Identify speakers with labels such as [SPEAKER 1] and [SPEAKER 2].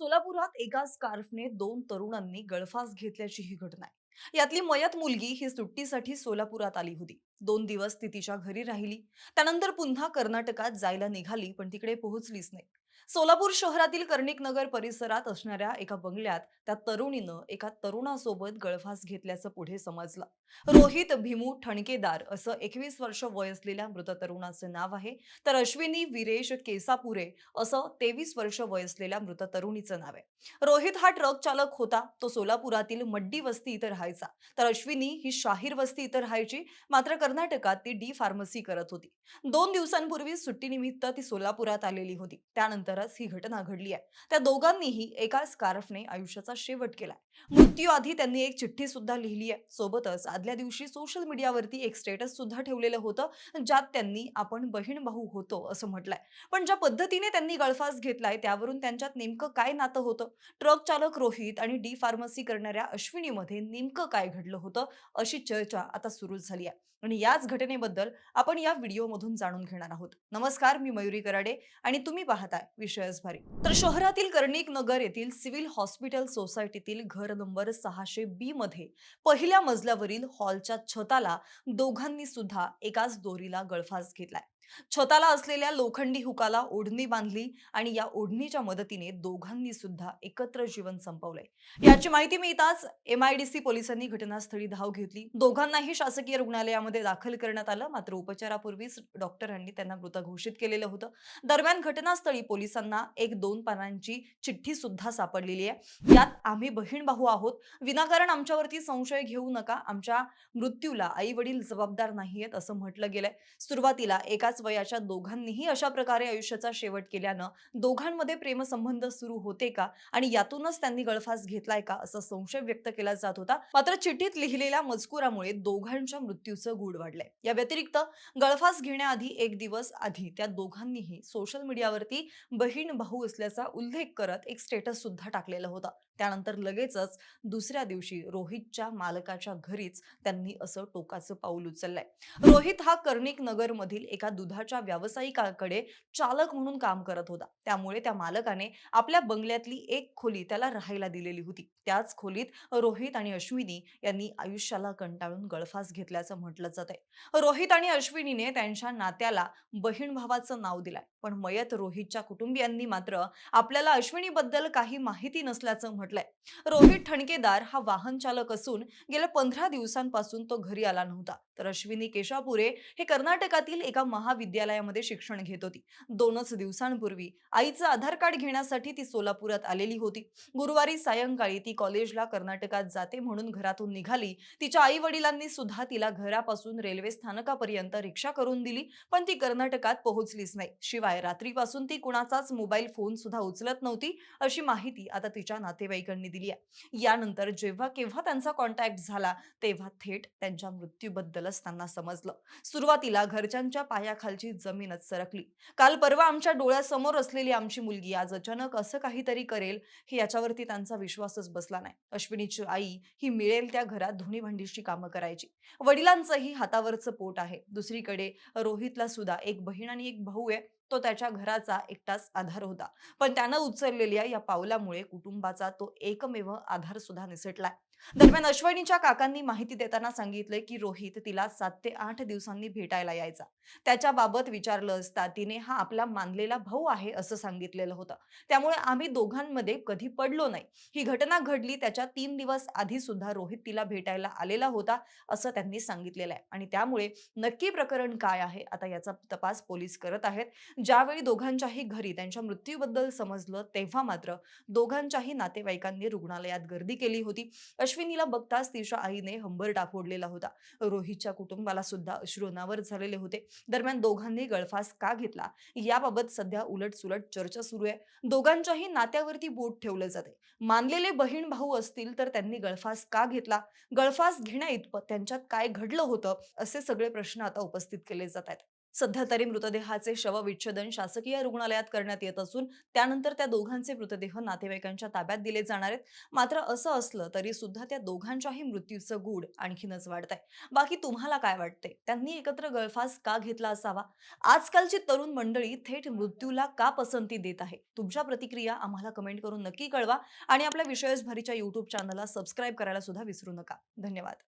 [SPEAKER 1] सोलापुरात एका स्कार्फने दोन तरुणांनी गळफास घेतल्याची ही घटना आहे यातली मयत मुलगी ही सुट्टीसाठी सोलापुरात आली होती. दोन दिवस ती तिच्या घरी राहिली. त्यानंतर पुन्हा कर्नाटकात जायला निघाली पण तिकडे पोहोचलीच नाही. सोलापूर शहरातील कर्णिक नगर परिसरात असणाऱ्या एका बंगल्यात त्या तरुणीनं एका तरुणासोबत गळफास घेतल्याचं पुढे समजलं. रोहित भीमू ठणकेदार असं एकवीस वर्ष वय असलेल्या मृत तरुणाचं नाव आहे. तर अश्विनी विरेश केसापुरे असं तेवीस वर्ष वय असलेल्या मृत तरुणीचं नाव आहे. रोहित हा ट्रक चालक होता. तो सोलापुरातील मड्डी वस्ती इथं राहायचा. तर अश्विनी ही शाहीर वस्ती इथं राहायची. मात्र कर्नाटकात ती डी फार्मसी करत होती. दोन दिवसांपूर्वी सुट्टीनिमित्त ती सोलापुरात आलेली होती. त्यानंतरच ही घटना घडली आहे. त्या दोघांनीही एका स्कार्फने आयुष्याचा शेवट केलाय. मृत्यूआधी त्यांनी एक चिठ्ठी सुद्धा लिहिली आहे. सोबतच आदल्या दिवशी सोशल मीडियावरती एक स्टेटस सुद्धा ठेवलेलं होतं ज्यात त्यांनी आपण बहीण भाऊ होतो असं म्हटलंय. पण ज्या पद्धतीने त्यांनी गळफास घेतलाय त्यावरून त्यांच्यात नेमकं काय नातं होतं? ट्रक चालक रोहित आणि डी फार्मसी करणाऱ्या अश्विनीमध्ये नेमकं काय घडलं होतं? अशी चर्चा आता सुरू झाली आहे. आणि याच घटनेबद्दल आपण या व्हिडिओमधून जाणून घेणार आहोत. नमस्कार मी मयुरी कराडे आणि तुम्ही पाहताय विषयच भारी. तर शहरातील कर्णिक नगर येथील सिव्हिल हॉस्पिटल सोसायटीतील घर नंबर सहाशे बी मध्ये पहिल्या मजल्यावरील हॉलच्या छताला दोघांनी सुद्धा एकाच दोरीला गळफास घेतलाय. छताला असलेल्या लोखंडी हुकाला ओढणी बांधली आणि या ओढणीच्या मदतीने दोघांनी सुद्धा एकत्र जीवन संपवले याची माहिती मिळताच एमआयडीसी पोलिसांनी घटनास्थळी धाव घेतली. दोघांनाही शासकीय रुग्णालयामध्ये दाखल करण्यात आलं. मात्र उपचारापूर्वीच डॉक्टरांनी त्यांना मृत घोषित केलेलं होतं. दरम्यान घटनास्थळी पोलिसांना एक दोन पानांची चिठ्ठी सुद्धा सापडलेली आहे. यात आम्ही बहीण भाऊ आहोत. विनाकारण आमच्यावरती संशय घेऊ नका. आमच्या मृत्यूला आई वडील जबाबदार नाहीयेत असं म्हटलं गेलंय. सुरुवातीला एकाच वयाच्या दोघांनीही अशा प्रकारे आयुष्याचा शेवट केल्यानं दोघांमध्ये प्रेमसंबंध सुरू होते का? आणि यातूनच त्यांनी गळफास घेतलाय का? असा संशय व्यक्त केला जात होता. मात्र चिठ्ठीत लिहिलेल्या मजकुरामुळे दोघांच्या मृत्यूचं गूढ वाढलंय. या व्यतिरिक्त गळफास घेण्याआधी एक दिवस आधी त्या दोघांनीही सोशल मीडियावरती बहीण भाऊ असल्याचा उल्लेख करत एक स्टेटस सुद्धा टाकलेला होता. त्यानंतर लगेचच दुसऱ्या दिवशी रोहितच्या मालकाच्या घरीच त्यांनी असं टोकाचं पाऊल उचललंय. रोहित हा कर्णिक नगरमधील एका दुध दुधाच्या व्यावसायिकाकडे चालक म्हणून काम करत होता. त्यामुळे त्या मालकाने आपल्या बंगल्यातली एक खोली त्याला राहायला दिलेली होती. त्याच खोलीत रोहित आणि अश्विनी यांनी आयुष्याला कंटाळून गळफास घेतल्याचं म्हटलं जात आहे रोहित आणि अश्विनीने त्यांच्या नात्याला बहीण भावाचं नाव दिलंय. पण मयत रोहितच्या कुटुंबियांनी मात्र आपल्याला अश्विनीबद्दल काही माहिती नसल्याचं म्हटलंय. रोहित ठणकेदार हा वाहन चालक असून गेल्या पंधरा दिवसांपासून तो घरी आला नव्हता. तर अश्विनी केशापुरे हे कर्नाटकातील एका महा महाविद्यालयामध्ये शिक्षण घेत होती. दोनच दिवसांपूर्वी आईचं आधार कार्ड घेण्यासाठी ती सोलापुरात आलेली होती. गुरुवारी सायंकाळी ती कॉलेजला कर्नाटकात जाते म्हणून घरातून निघाली. तिच्या आई वडिलांनी सुद्धा तिला घरापासून रेल्वे स्थानकापर्यंत रिक्षा करून दिली पण ती कर्नाटकात पोहोचलीच नाही. शिवाय रात्रीपासून ती कुणाचाच मोबाईल फोन सुद्धा उचलत नव्हती अशी माहिती आता तिच्या नातेवाईकांनी दिली आहे. यानंतर जेव्हा केव्हा त्यांचा कॉन्टॅक्ट झाला तेव्हा थेट त्यांच्या मृत्यूबद्दलच त्यांना समजलं. सुरुवातीला घरच्यांच्या पाया पायाखालची जमीनच सरकली. काल परवा आमच्या डोळ्यासमोर असलेली आमची मुलगी आज अचानक असं काहीतरी करेल हे याच्यावरती त्यांचा विश्वासच बसला नाही. अश्विनीची आई ही मिळेल त्या घरात धुणी भांडीची कामं करायची. वडिलांचंही हातावरचं पोट आहे. दुसरीकडे रोहितला सुद्धा एक बहीण आणि एक भाऊ आहे तो त्याच्या घराचा एकटाच आधार होता. पण त्यानं उचललेल्या या पावलामुळे कुटुंबाचा तो एकमेव आधार सुद्धा निसटलाय. दरम्यान अश्विनीच्या काकांनी माहिती देताना सांगितलंय की रोहित तिला सात ते आठ दिवसांनी भेटायला यायचा. त्याच्या बाबत विचारलं असता तिने हा आपला मानलेला भाऊ आहे असं सांगितलेलं होतं. त्यामुळे आम्ही दोघांमध्ये कधी पडलो नाही. ही घटना घडली त्याच्या तीन दिवस आधी सुद्धा रोहित तिला भेटायला आलेला होता असं त्यांनी सांगितलेलं आहे. आणि त्यामुळे नक्की प्रकरण काय आहे आता याचा तपास पोलीस करत आहेत. ज्यावेळी दोघांच्याही घरी त्यांच्या मृत्यूबद्दल समजलं तेव्हा मात्र दोघांच्याही नातेवाईकांनी रुग्णालयात गर्दी केली होती. अश्विनीला बघताच तिच्या आईने हंबर टाफोडलेला होता. रोहितच्या कुटुंबाला सुद्धा अश्रुनावर झालेले होते. दरम्यान दोघांनी गळफास का घेतला? याबाबत सध्या उलट सुलट चर्चा सुरू आहे. दोघांच्याही नात्यावरती बोट ठेवलं जाते. मानलेले बहीण भाऊ असतील तर त्यांनी गळफास का घेतला? गळफास घेण्या इतपत त्यांच्यात काय घडलं होतं? असे सगळे प्रश्न आता उपस्थित केले जात आहेत. सध्या तरी मृतदेहाचे शवविच्छेदन शासकीय रुग्णालयात करण्यात येत असून त्यानंतर त्या दोघांचे मृतदेह नातेवाईकांच्या ताब्यात दिले जाणार आहेत. मात्र असं असलं तरी सुद्धा त्या दोघांच्याही मृत्यूचं गूढ आणखीनच वाढत आहे बाकी तुम्हाला काय वाटते त्यांनी एकत्र गळफास का घेतला असावा? आजकालची तरुण मंडळी थेट मृत्यूला का पसंती देत आहे? तुमच्या प्रतिक्रिया आम्हाला कमेंट करून नक्की कळवा आणि आपल्या विषयच भरीच्या युट्यूब चॅनलला सबस्क्राईब करायला सुद्धा विसरू नका. धन्यवाद.